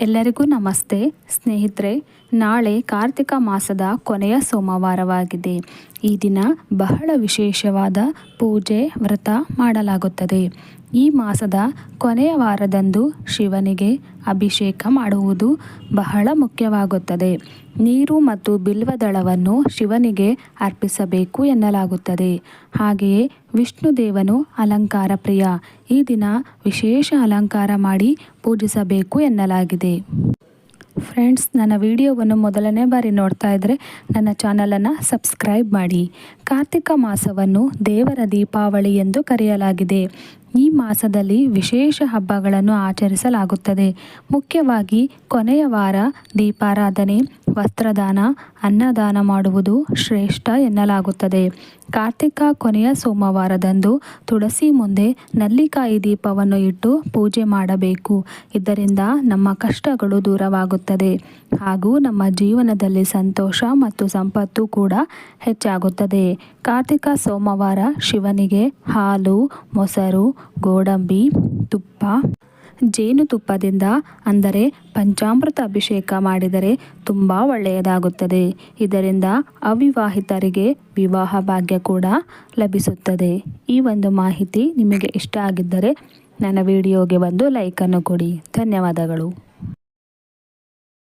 ಎಲ್ಲರಿಗೂ ನಮಸ್ತೆ ಸ್ನೇಹಿತರೆ ನಾಳೆ ಕಾರ್ತಿಕ ಮಾಸದ ಕೊನೆಯ ಸೋಮವಾರವಾಗಿದೆ. ಈ ದಿನ ಬಹಳ ವಿಶೇಷವಾದ ಪೂಜೆ, ವ್ರತ ಮಾಡಲಾಗುತ್ತದೆ. ಈ ಮಾಸದ ಕೊನೆಯ ವಾರದಂದು ಶಿವನಿಗೆ ಅಭಿಷೇಕ ಮಾಡುವುದು ಬಹಳ ಮುಖ್ಯವಾಗುತ್ತದೆ. ನೀರು ಮತ್ತು ಬಿಲ್ವದಳವನ್ನು ಶಿವನಿಗೆ ಅರ್ಪಿಸಬೇಕು ಎನ್ನಲಾಗುತ್ತದೆ. ಹಾಗೆಯೇ ವಿಷ್ಣು ದೇವನು ಅಲಂಕಾರ ಪ್ರಿಯ ಈ ದಿನ ವಿಶೇಷ ಅಲಂಕಾರ ಮಾಡಿ ಪೂಜಿಸಬೇಕು ಎನ್ನಲಾಗಿದೆ. ಫ್ರೆಂಡ್ಸ್ ನನ್ನ ವಿಡಿಯೋವನ್ನು ಮೊದಲನೇ ಬಾರಿ ನೋಡ್ತಾ ಇದ್ದರೆ ನನ್ನ ಚಾನಲನ್ನು ಸಬ್ಸ್ಕ್ರೈಬ್ ಮಾಡಿ. ಕಾರ್ತಿಕ ಮಾಸವನ್ನು ದೇವರ ದೀಪಾವಳಿ ಎಂದು ಕರೆಯಲಾಗಿದೆ. ಈ ಮಾಸದಲ್ಲಿ ವಿಶೇಷ ಹಬ್ಬಗಳನ್ನು ಆಚರಿಸಲಾಗುತ್ತದೆ. ಮುಖ್ಯವಾಗಿ ಕೊನೆಯ ವಾರ ದೀಪಾರಾಧನೆ ವಸ್ತ್ರದಾನ, ಅನ್ನದಾನ ಮಾಡುವುದು ಶ್ರೇಷ್ಠ ಎನ್ನಲಾಗುತ್ತದೆ. ಕಾರ್ತಿಕ ಕೊನೆಯ ಸೋಮವಾರದಂದು ತುಳಸಿ ಮುಂದೆ ನಲ್ಲಿಕಾಯಿ ದೀಪವನ್ನು ಇಟ್ಟು ಪೂಜೆ ಮಾಡಬೇಕು. ಇದರಿಂದ ನಮ್ಮ ಕಷ್ಟಗಳು ದೂರವಾಗುತ್ತದೆ. ಹಾಗೂ ನಮ್ಮ ಜೀವನದಲ್ಲಿ ಸಂತೋಷ ಮತ್ತು ಸಂಪತ್ತು ಕೂಡ ಹೆಚ್ಚಾಗುತ್ತದೆ. ಕಾರ್ತಿಕ ಸೋಮವಾರ ಶಿವನಿಗೆ ಹಾಲು, ಮೊಸರು, ಗೋಡಂಬಿ, ತುಪ್ಪ ಜೇನುತುಪ್ಪದಿಂದ ಅಂದರೆ ಪಂಚಾಮೃತ ಅಭಿಷೇಕ ಮಾಡಿದರೆ ತುಂಬ ಒಳ್ಳೆಯದಾಗುತ್ತದೆ. ಇದರಿಂದ ಅವಿವಾಹಿತರಿಗೆ ವಿವಾಹ ಭಾಗ್ಯ ಕೂಡ ಲಭಿಸುತ್ತದೆ. ಈ ಒಂದು ಮಾಹಿತಿ ನಿಮಗೆ ಇಷ್ಟ ಆಗಿದ್ದರೆ ನನ್ನ ವಿಡಿಯೋಗೆ ಒಂದು ಲೈಕನ್ನು ಕೊಡಿ. ಧನ್ಯವಾದಗಳು.